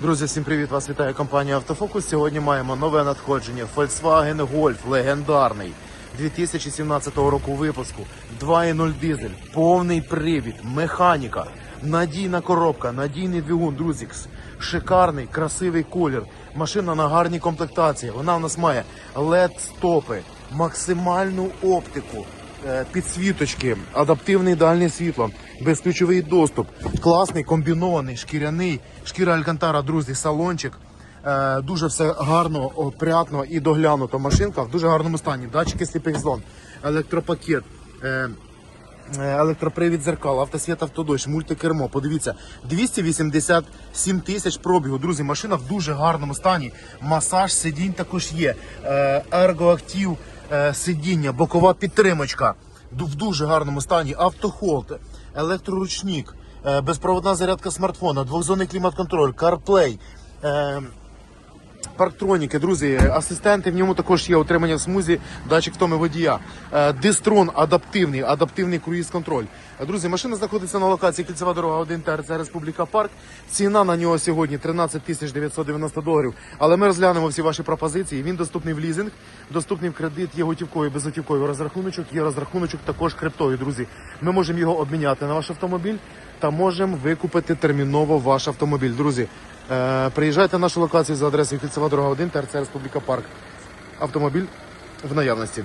Друзі, всім привіт! Вас вітає компанія Автофокус. Сьогодні маємо нове надходження. Volkswagen Golf легендарний 2017 року випуску. 2.0 дизель, повний привід, механіка, надійна коробка, надійний двигун, друзі. Шикарний, красивий колір. Машина на гарній комплектації. Вона в нас має LED-стопи, максимальну оптику підсвіточки, адаптивне дальнє світло, безключовий доступ, класний комбінований шкіряний, шкіра Алькантара, друзі, салончик. Е, Дуже все гарно, опрятно і доглянуто. Машинка в дуже гарному стані. Датчики сліпих зон, електропакет. Е, Електропривід зеркал, автосвіт, автодощ, мультикермо. Подивіться, 287 тисяч пробігу. Друзі, машина в дуже гарному стані. Масаж сидінь також є. Е, Ергоактив е, сидіння, бокова підтримочка. В дуже гарному стані. Автохолд, електроручник, безпроводна зарядка смартфона, двохзонний клімат-контроль, CarPlay. Парктроніки, друзі, асистенти в ньому також є отримання в смузі, датчик втоми водія. Е, Дистрон адаптивний, адаптивний круїз-контроль. Е, Друзі, машина знаходиться на локації Кільцева дорога 1 ТРЦ Республіка Парк. Ціна на нього сьогодні 13 тисяч 990 доларів. Але ми розглянемо всі ваші пропозиції. Він доступний в лізинг, доступний в кредит, є готівковий, безготівковий розрахуночок, є розрахуночок також криптовий, друзі. Ми можемо його обміняти на ваш автомобіль та можемо викупити терміново ваш автомобіль. Друзі, приїжджайте на нашу локацію за адресою Кільцева дорога 1 ТРЦ Республіка Парк. Автомобіль в наявності.